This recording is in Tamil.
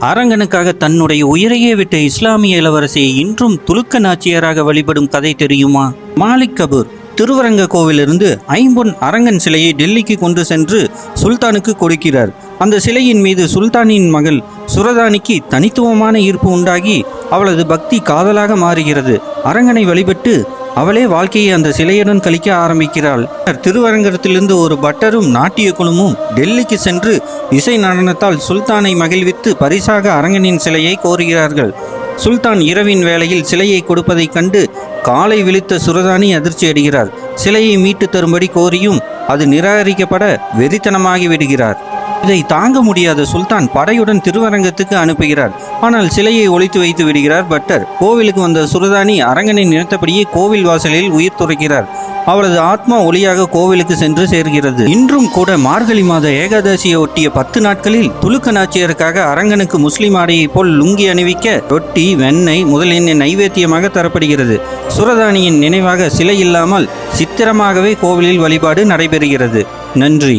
அரங்கனுக்காக தன்னுடைய உயிரையே விட்ட இஸ்லாமிய இளவரசியை இன்றும் துலுக்க நாச்சியராக வழிபடும் கதை தெரியுமா? மாலிக் கபூர் திருவரங்க கோவிலிருந்து ஐம்பொன் அரங்கன் சிலையை டெல்லிக்கு கொண்டு சென்று சுல்தானுக்கு கொடுக்கிறார். அந்த சிலையின் மீது சுல்தானின் மகள் சுரதானிக்கு தனித்துவமான ஈர்ப்பு உண்டாகி அவளது பக்தி காதலாக மாறுகிறது. அரங்கனை வழிபட்டு அவளே வாழ்க்கையை அந்த சிலையுடன் கழிக்க ஆரம்பிக்கிறாள். திருவரங்கத்திலிருந்து ஒரு பட்டரும் நாட்டிய குழுமும் டெல்லிக்கு சென்று இசை நடனத்தால் சுல்தானை மகிழ்வித்து பரிசாக அரங்கனின் சிலையை கோருகிறார்கள். சுல்தான் இரவின் வேளையில் சிலையை கொடுப்பதைக் கண்டு காலை விழித்த சுரதானி அதிர்ச்சி அடைகிறார். சிலையை மீட்டு தரும்படி கோரியும் அது நிராகரிக்கப்பட வெறித்தனமாகி விடுகிறார். இதை தாங்க முடியாத சுல்தான் படையுடன் திருவரங்கத்துக்கு அனுப்புகிறார். ஆனால் சிலையை ஒளித்து வைத்து விடுகிறார் பட்டர். கோவிலுக்கு வந்த சுரதானி அரங்கனை நினைத்தபடியே கோவில் வாசலில் உயிர் துறக்கிறார். அவளது ஆத்மா ஒளியாக கோவிலுக்கு சென்று சேர்கிறது. இன்றும் கூட மார்கழி மாத ஏகாதசியை ஒட்டிய பத்து நாட்களில் துலுக்க நாச்சியருக்காக அரங்கனுக்கு முஸ்லிம் ஆடையைப் போல் லுங்கி அணிவிக்க ரொட்டி வெண்ணெய் முதலின் நைவேத்தியமாக தரப்படுகிறது. சுரதானியின் நினைவாக சிலை இல்லாமல் சித்திரமாகவே கோவிலில் வழிபாடு நடைபெறுகிறது. நன்றி.